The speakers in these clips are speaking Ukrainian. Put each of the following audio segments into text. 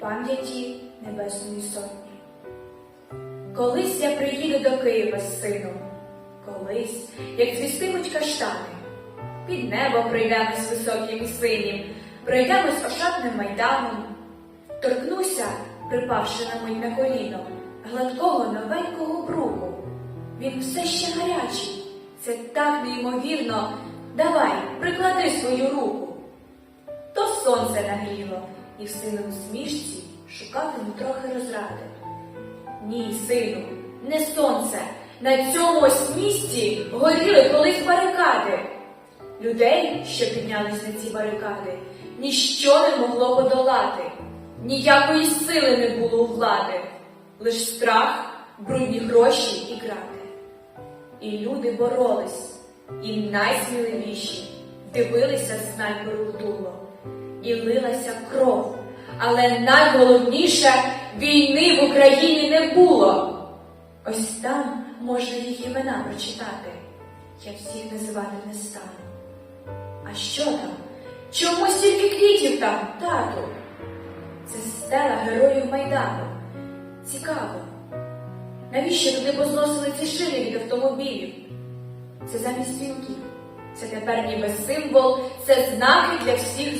пам'яті Небесної Сотні. Колись я приїду до Києва з сином, колись, як цвістимуть каштани, під небо прийдемось високим і синім, пройдемось ошатним майданом, торкнуся, припавши на мить на коліно, гладкого новенького бруку. Він все ще гарячий, це так неймовірно. Давай, приклади свою руку. То сонце нагріло, і в синову смішці шукатиму трохи розради. Ні, сину, не сонце. На цьому ось місці горіли колись барикади. Людей, що піднялись на ці барикади, ніщо не могло подолати, ніякої сили не було у влади, лиш страх, брудні гроші і грати. І люди боролись, і найсміливіші дивилися снайперу в дуло, і лилася кров. Але найголовніше війни в Україні не було. Ось там можна їх імена прочитати. Я всіх називати не стану. А що там? Чому стільки квітів там, тату? Це стела героїв Майдану. Цікаво. Навіщо туди позносили ці шини від автомобілів? Це замість вінків. Це тепер ніби символ, це знаки для всіх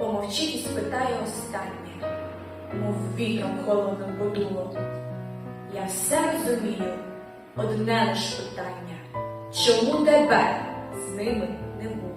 помовчить і спитає останнє, мов вітром холодним подуло. Я все розумію, одне лиш питання, чому тебе з ними не було?